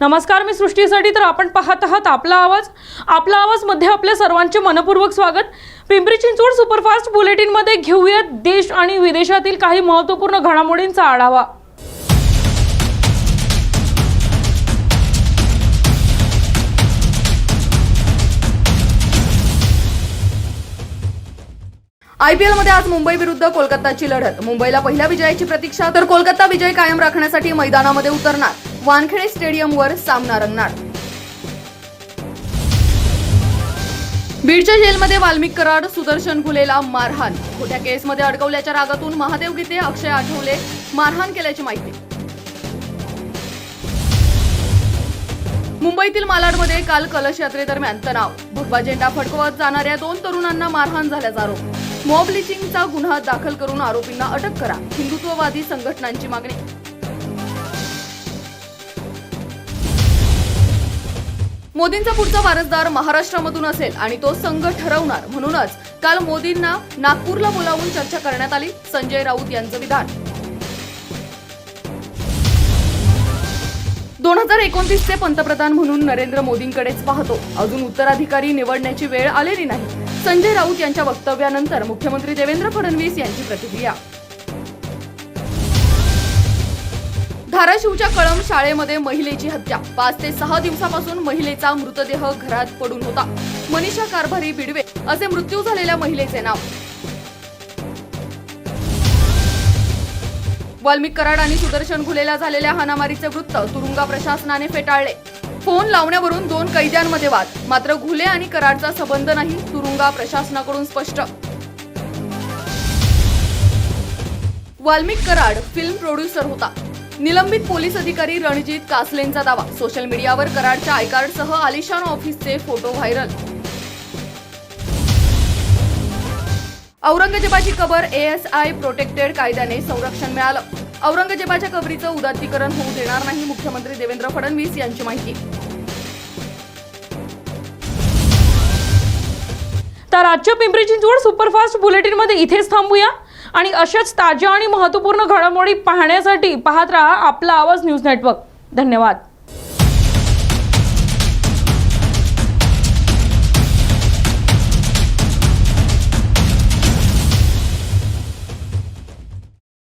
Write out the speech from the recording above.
नमस्कार मी सृष्टीसाठी तर आपण पाहत आहात आपला आवाज. आपला आवाजमध्ये आपल्या सर्वांचे मनपूर्वक स्वागत. पिंपरी चिंचवड सुपरफास्ट बुलेटिनमध्ये घेऊयात देश आणि विदेशातील काही महत्त्वपूर्ण घडामोडींचा आढावा. आयपीएलमध्ये आज मुंबई विरुद्ध कोलकाताची लढत. मुंबईला पहिल्या विजयाची प्रतीक्षा तर कोलकाता विजय कायम राखण्यासाठी मैदानामध्ये उतरणार. वानखेडे स्टेडियमवर सामना रंगणार. बीडच्या जेलमध्ये वाल्मिक कराड सुदर्शन घुलेला मारहाण. खोट्या केसमध्ये अडकवल्याच्या रागातून महादेव गीते अक्षय आठवले मारहाण केल्याची माहिती. मुंबईतील मालाडमध्ये काल कलश यात्रेदरम्यान तणाव. भगवा झेंडा फडकवत जाणाऱ्या दोन तरुणांना मारहाण झाल्याचा आरोप. मॉब लिचिंगचा गुन्हा दाखल करून आरोपींना अटक करा. हिंदुत्ववादी संघटनांची मागणी. मोदींचा पुढचा वारसदार महाराष्ट्रामधून असेल आणि तो संघ ठरवणार. म्हणूनच काल मोदींना नागपूरला बोलावून चर्चा करण्यात आली. संजय राऊत यांचं विधान दोन हजार एकोणतीसचे पंतप्रधान म्हणून नरेंद्र मोदींकडेच पाहतो. अजून उत्तराधिकारी निवडण्याची वेळ आलेली नाही. संजय राऊत यांच्या वक्तव्यानंतर मुख्यमंत्री देवेंद्र फडणवीस यांची प्रतिक्रिया. धाराशिवच्या कळम शाळेमध्ये महिलेची हत्या. पाच ते सहा दिवसापासून महिलेचा मृतदेह घरात पडून होता. मनीषा कारभारी बिडवे असे मृत्यू झालेल्या महिलेचे नाव. वाल्मिक कराड आणि सुदर्शन घुलेला झालेल्या हानामारीचे वृत्त तुरुंगा प्रशासनाने फेटाळले. फोन लावण्यावरून दोन कैद्यांमध्ये वाद. मात्र घुले आणि कराडचा संबंध नाही तुरुंगा प्रशासनाकडून स्पष्ट. वाल्मिक कराड फिल्म प्रोड्युसर होता. निलंबित पोलीस अधिकारी रणजित कासलेंचा दावा. सोशल मीडियावर कराडच्या आयकार्डसह आलिशान ऑफिसचे फोटो व्हायरल. औरंगजेबाची कबर एएसआय प्रोटेक्टेड कायद्याने संरक्षण मिळालं. औरंगजेबाच्या कबरीचं उदात्तीकरण होऊ देणार नाही मुख्यमंत्री देवेंद्र फडणवीस यांची माहिती. तर आजच्या पिंपरी चिंचवड सुपरफास्ट बुलेटिनमध्ये इथेच थांबूया. आणि अशाच ताज्या आणि महत्त्वपूर्ण घडामोडी पाहण्यासाठी पाहत राहा आपला आवाज न्यूज नेटवर्क. धन्यवाद.